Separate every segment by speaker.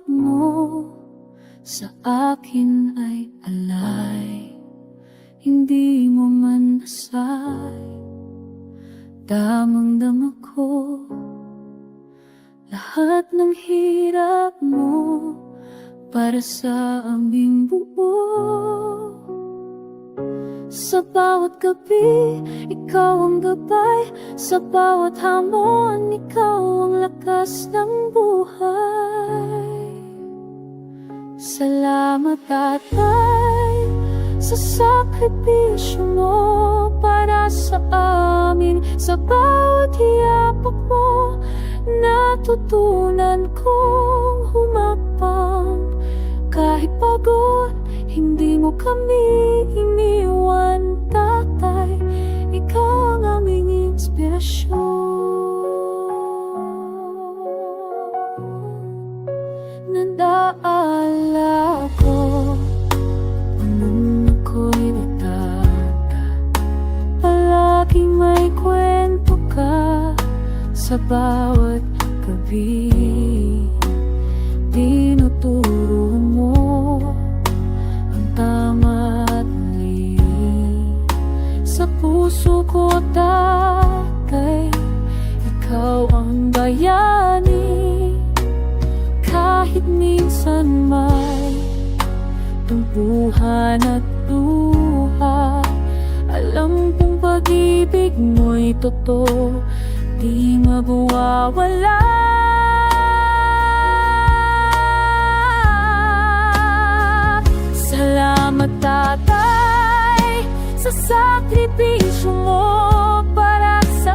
Speaker 1: pagsagot mo sa akin ay alay. Hindi mo man asay. Damang dama ko Lahat ng hirap mo Para sa aming buo. Sa bawat gabi, ikaw ang gabay. Sa bawat hamon, ikaw ang lakas ng buhay. Salamat tatay Sa sakripisyo mo Para sa amin. Sa bawat hiyapak mo Natutunan kong humapang Kahit pagod Hindi mo kami iniwan tatay. Ikaw ang aming inspirasyon. Nandaala Sa bawat gabi. Tinuturo mo Ang tama at mali. Sa puso ko tatay Ikaw ang bayani. Kahit minsan may tumpuhan at luha Alam kong pag-ibig mo'y totoo Di mawawala Salamat tatay Sa sakripisyo mo Para sa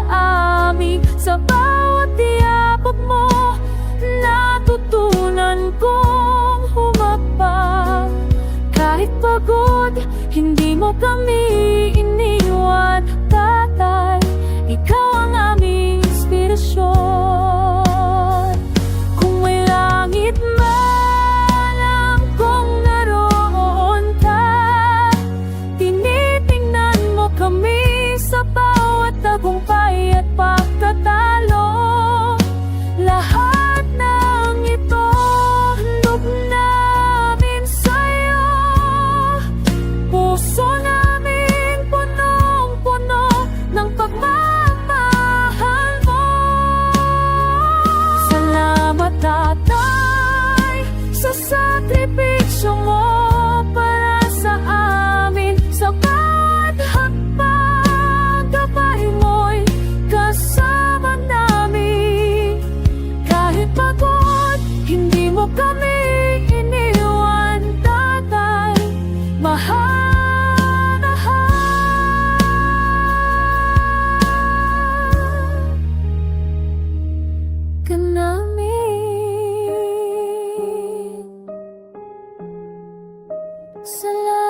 Speaker 1: amin. Sa bawat tiyabag mo Natutunan kong humapang Kahit pagod, hindi mo kami iniwan Tatay, ikaw ang aming Salam.